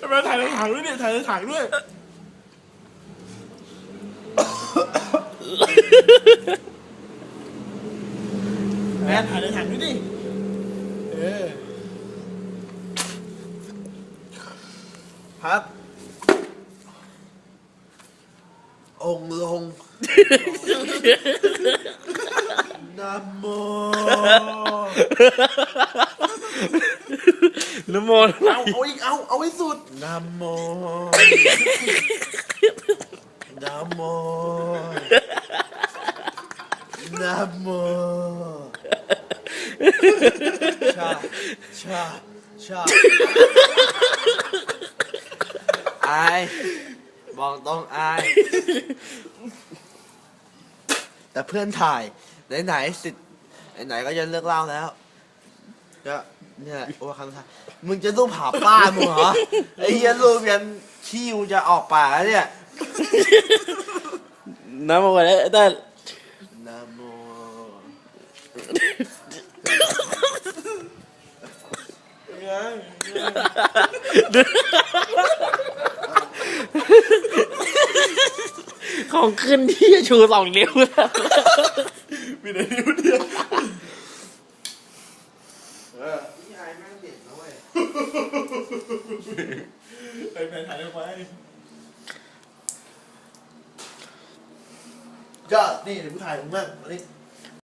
ทำไมถ่ายในถังด้วยเนี่ยถ่ายในถังด้วย แมนถ่ายในถังด้วยดิ เออ ครับ องค์ลง นะโมน้ำมนต์เอาเอาอีกเอาเอาให้สุดนะโมนะโมนะโมชาชาชาอายบอกตรงอาย แต่เพื่อนถ่าย ไหนๆสิทธิ์ไหนๆก็จะเลิกเล่าแล้ว ก็เนี่ยว่าคำท้ายมึงจะรูปหาป้ามึงเหรอไอ้เหี้ยรูปยันขี้มึงจะออกปากแล้วเนี่ย น้ำมนต์แล้วแต่นะโมของขึ้นที่จะชูสองนิ้วแล้ว มีแต่นิ้วเดียวพี่อายแม่งเด็ดนะเว้ยไปไปถ่ายลงไปก็นี่เดี๋ยวกูถ่ายมึงบ้างอันนี้